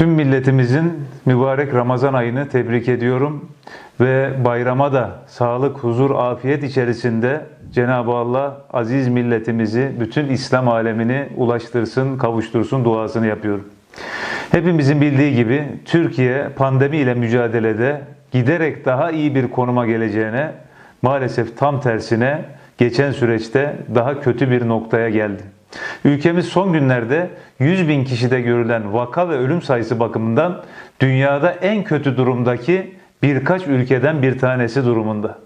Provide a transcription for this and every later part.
Tüm milletimizin mübarek Ramazan ayını tebrik ediyorum ve bayrama da sağlık, huzur, afiyet içerisinde Cenab-ı Allah aziz milletimizi, bütün İslam alemini ulaştırsın, kavuştursun duasını yapıyorum. Hepimizin bildiği gibi Türkiye pandemi ile mücadelede giderek daha iyi bir konuma geleceğine maalesef tam tersine geçen süreçte daha kötü bir noktaya geldi. Ülkemiz son günlerde 100 bin kişide görülen vaka ve ölüm sayısı bakımından dünyada en kötü durumdaki birkaç ülkeden bir tanesi durumunda.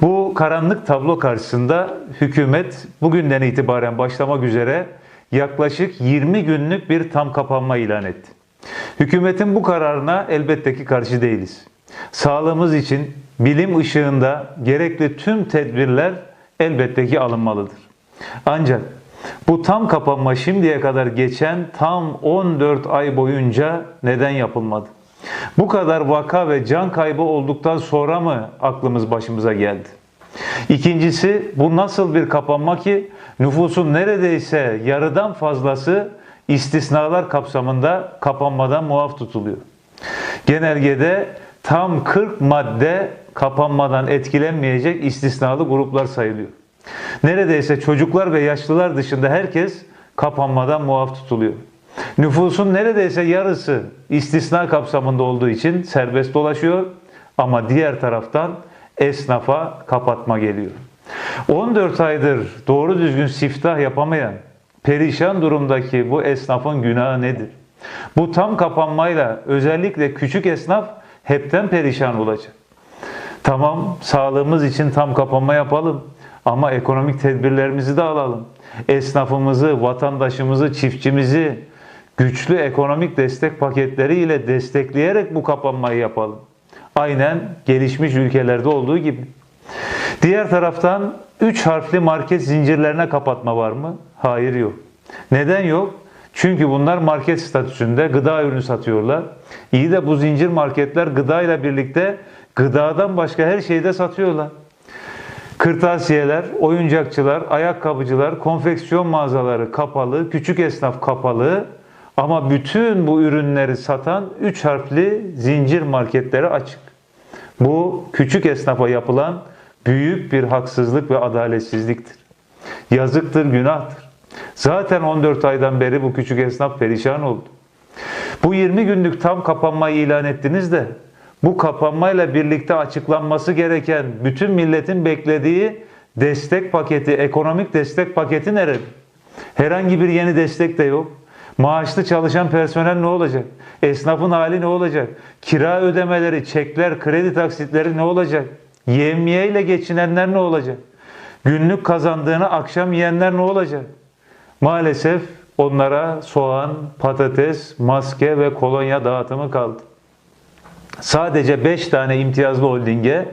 Bu karanlık tablo karşısında hükümet bugünden itibaren başlamak üzere yaklaşık 20 günlük bir tam kapanma ilan etti. Hükümetin bu kararına elbette ki karşı değiliz. Sağlığımız için bilim ışığında gerekli tüm tedbirler elbette ki alınmalıdır. Ancak bu tam kapanma şimdiye kadar geçen tam 14 ay boyunca neden yapılmadı? Bu kadar vaka ve can kaybı olduktan sonra mı aklımız başımıza geldi? İkincisi bu nasıl bir kapanma ki nüfusun neredeyse yarıdan fazlası istisnalar kapsamında kapanmadan muaf tutuluyor. Genelgede tam 40 madde kapanmadan etkilenmeyecek istisnalı gruplar sayılıyor. Neredeyse çocuklar ve yaşlılar dışında herkes kapanmadan muaf tutuluyor. Nüfusun neredeyse yarısı istisna kapsamında olduğu için serbest dolaşıyor ama diğer taraftan esnafa kapatma geliyor. 14 aydır doğru düzgün siftah yapamayan, perişan durumdaki bu esnafın günahı nedir? Bu tam kapanmayla özellikle küçük esnaf hepten perişan olacak. Tamam sağlığımız için tam kapanma yapalım ama ekonomik tedbirlerimizi de alalım. Esnafımızı, vatandaşımızı, çiftçimizi güçlü ekonomik destek paketleriyle destekleyerek bu kapanmayı yapalım. Aynen gelişmiş ülkelerde olduğu gibi. Diğer taraftan 3 harfli market zincirlerine kapatma var mı? Hayır yok. Neden yok? Çünkü bunlar market statüsünde gıda ürünü satıyorlar. İyi de bu zincir marketler gıdayla birlikte gıdadan başka her şeyi de satıyorlar. Kırtasiyeler, oyuncakçılar, ayakkabıcılar, konfeksiyon mağazaları kapalı, küçük esnaf kapalı ama bütün bu ürünleri satan 3 harfli zincir marketleri açık. Bu küçük esnafa yapılan büyük bir haksızlık ve adaletsizliktir. Yazıktır, günahtır. Zaten 14 aydan beri bu küçük esnaf perişan oldu. Bu 20 günlük tam kapanmayı ilan ettiniz de bu kapanmayla birlikte açıklanması gereken bütün milletin beklediği destek paketi, ekonomik destek paketi nerede? Herhangi bir yeni destek de yok. Maaşlı çalışan personel ne olacak? Esnafın hali ne olacak? Kira ödemeleri, çekler, kredi taksitleri ne olacak? Yevmiye ile geçinenler ne olacak? Günlük kazandığını akşam yiyenler ne olacak? Maalesef onlara soğan, patates, maske ve kolonya dağıtımı kaldı. Sadece 5 tane imtiyazlı holdinge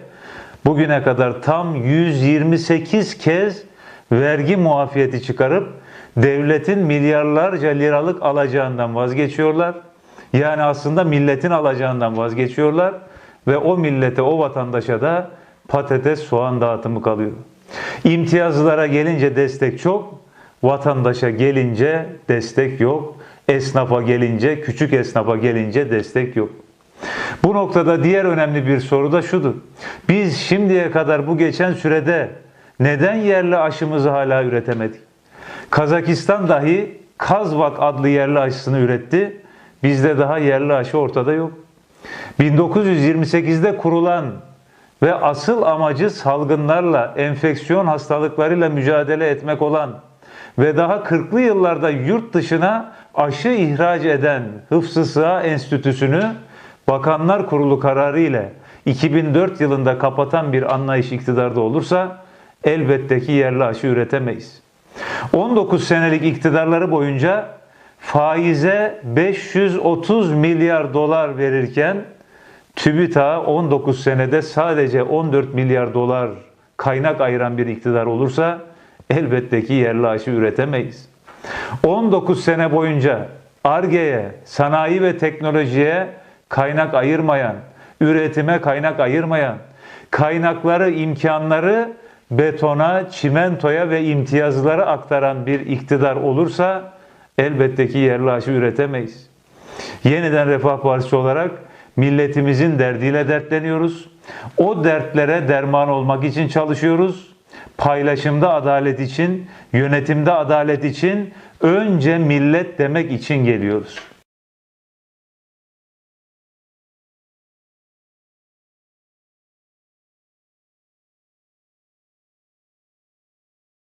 bugüne kadar tam 128 kez vergi muafiyeti çıkarıp devletin milyarlarca liralık alacağından vazgeçiyorlar. Yani aslında milletin alacağından vazgeçiyorlar ve o millete, o vatandaşa da patates, soğan dağıtımı kalıyor. İmtiyazlılara gelince destek çok, vatandaşa gelince destek yok. Esnafa gelince, küçük esnafa gelince destek yok. Bu noktada diğer önemli bir soru da şudur. Biz şimdiye kadar bu geçen sürede neden yerli aşımızı hala üretemedik? Kazakistan dahi Kazvak adlı yerli aşısını üretti. Bizde daha yerli aşı ortada yok. 1928'de kurulan ve asıl amacı salgınlarla, enfeksiyon hastalıklarıyla mücadele etmek olan ve daha 40'lı yıllarda yurt dışına aşı ihraç eden Hıfzı Sıha Enstitüsü'nü Bakanlar Kurulu kararı ile 2004 yılında kapatan bir anlayış iktidarda olursa elbette ki yerli aşı üretemeyiz. 19 senelik iktidarları boyunca faize 530 milyar dolar verirken TÜBİTAK'a 19 senede sadece 14 milyar dolar kaynak ayıran bir iktidar olursa elbette ki yerli aşı üretemeyiz. 19 sene boyunca ARGE'ye, sanayi ve teknolojiye kaynak ayırmayan, üretime kaynak ayırmayan, kaynakları, imkanları betona, çimentoya ve imtiyazlara aktaran bir iktidar olursa elbette ki yerli aşı üretemeyiz. Yeniden Refah Partisi olarak milletimizin derdiyle dertleniyoruz. O dertlere derman olmak için çalışıyoruz. Paylaşımda adalet için, yönetimde adalet için önce millet demek için geliyoruz.